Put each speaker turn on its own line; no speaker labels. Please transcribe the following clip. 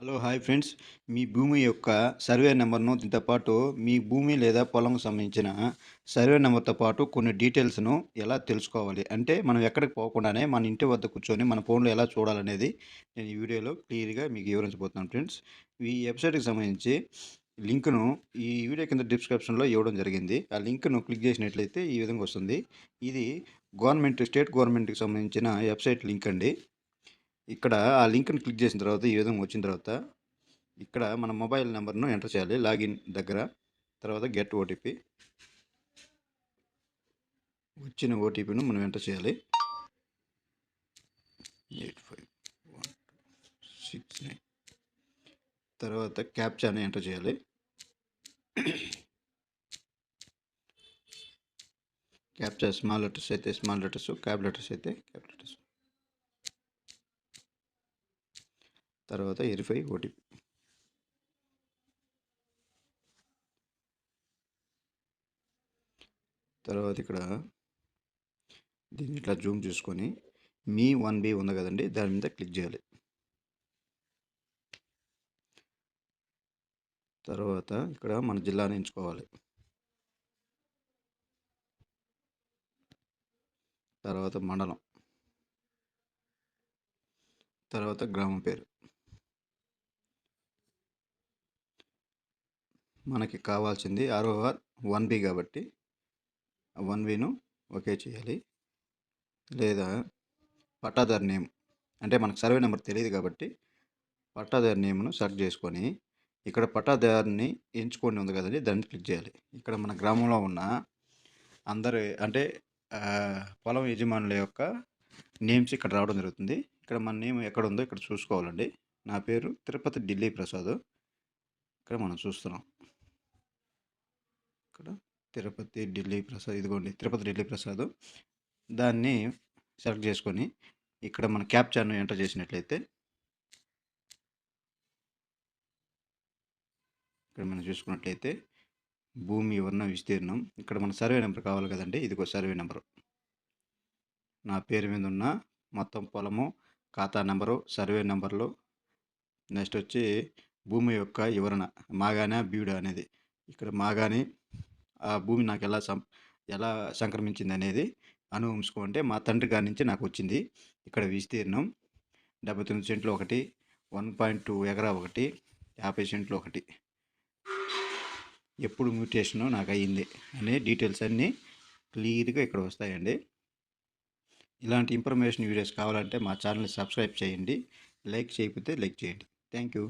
Hello hi friends. మీ భూమి యొక్క survey నెంబర్ను దీంతో పాటు మీ భూమి లేదా పొలంకు సంబంధించిన సర్వే నెంబర్తో పాటు కొన్ని డీటెయిల్స్ను ఎలా తెలుసుకోవాలి? అంటే మనం ఎక్కడికి పోకుండానే మన ఇంటి వద్ద కూర్చొని మన ఫోన్లో ఎలా చూడాలనేది నేను ఈ వీడియోలో క్లియర్గా మీకు వివరించబోతున్నాను ఫ్రెండ్స్. ఈ వెబ్సైట్కి సంబంధించి లింక్ను ఈ వీడియో కింద డిస్క్రిప్షన్లో ఇవ్వడం జరిగింది. ఆ లింక్ను క్లిక్ చేసినట్లయితే ఈ విధంగా వస్తుంది. ఇది గవర్నమెంట్ స్టేట్ గవర్నమెంట్కి సంబంధించిన వెబ్సైట్ లింక్ అండి. ఇక్కడ ఆ లింక్ని క్లిక్ చేసిన తర్వాత ఈ విధంగా వచ్చిన తర్వాత ఇక్కడ మన మొబైల్ నెంబర్ను ఎంటర్ చేయాలి లాగిన్ దగ్గర. తర్వాత గెట్ ఓటీపీ వచ్చిన ఓటీపీను మనం ఎంటర్ చేయాలి. Eight five one six nine. తర్వాత క్యాప్చాని ఎంటర్ చేయాలి. క్యాప్చా స్మాల్ లెటర్స్ అయితే స్మాల్ లెటర్స్ క్యాప్ లెటర్స్ అయితే క్యాప్ లెటర్స్. తర్వాత వెరిఫై ఓటీపీ తర్వాత ఇక్కడ దీన్ని ఇట్లా జూమ్ చేసుకొని మీ వన్ బి ఉంది కదండి దాని మీద క్లిక్ చేయాలి. తర్వాత ఇక్కడ మన జిల్లాని ఎంచుకోవాలి. తర్వాత మండలం. తర్వాత గ్రామం పేరు. మనకి కావాల్సింది ఆర్ఓఆర్ వన్ బి కాబట్టి. వన్ బిను ఓకే చేయాలి. లేదా పట్టాదారు నేమ్. అంటే మనకు సర్వే నెంబర్ తెలియదు కాబట్టి పట్టాదారు నేమ్ను సెలెక్ట్ చేసుకొని ఇక్కడ పట్టాదారుని ఎంచుకొని ఉంది కదండి దాన్ని క్లిక్ చేయాలి. ఇక్కడ మన గ్రామంలో ఉన్న అందరు అంటే పొలం యజమానుల యొక్క నేమ్స్ ఇక్కడ రావడం జరుగుతుంది. ఇక్కడ మన నేమ్ ఎక్కడ ఉందో ఇక్కడ చూసుకోవాలండి. నా పేరు తిరుపతి ఢిల్లీ ప్రసాద్. ఇక్కడ మనం చూస్తున్నాం. ఇక్కడ తిరుపతి ఢిల్లీ ప్రసాద్ ఇదిగోండి తిరుపతి ఢిల్లీ ప్రసాద్. దాన్ని సెలెక్ట్ చేసుకొని ఇక్కడ మన క్యాప్చర్ను ఎంటర్ చేసినట్లయితే ఇక్కడ మనం చూసుకున్నట్లయితే భూమి వివరణ విస్తీర్ణం. ఇక్కడ మన సర్వే నెంబర్ కావాలి కదండి ఇదిగో సర్వే నెంబరు. నా పేరు మీద ఉన్న మొత్తం పొలము ఖాతా నెంబరు సర్వే నెంబర్లు. నెక్స్ట్ వచ్చి భూమి యొక్క వివరణ మాగానా బీడు అనేది. ఇక్కడ మాగాని ఆ భూమి నాకు ఎలా సం ఎలా సంక్రమించింది అనేది అనువంశకం అంటే మా తండ్రి గారి నుంచి నాకు వచ్చింది. ఇక్కడ విస్తీర్ణం డెబ్బై తొమ్మిది సెంట్లు ఒకటి వన్ పాయింట్ టూ ఎకరా ఒకటి యాభై సెంట్లు ఒకటి. ఎప్పుడు మ్యూటేషన్ నాకు అయ్యింది అనే డీటెయిల్స్ అన్నీ క్లియర్గా ఇక్కడ వస్తాయండి. ఇలాంటి ఇన్ఫర్మేషన్ వీడియోస్ కావాలంటే మా ఛానల్ని సబ్స్క్రైబ్ చేయండి. లైక్ చేయకపోతే లైక్ చేయండి. Thank you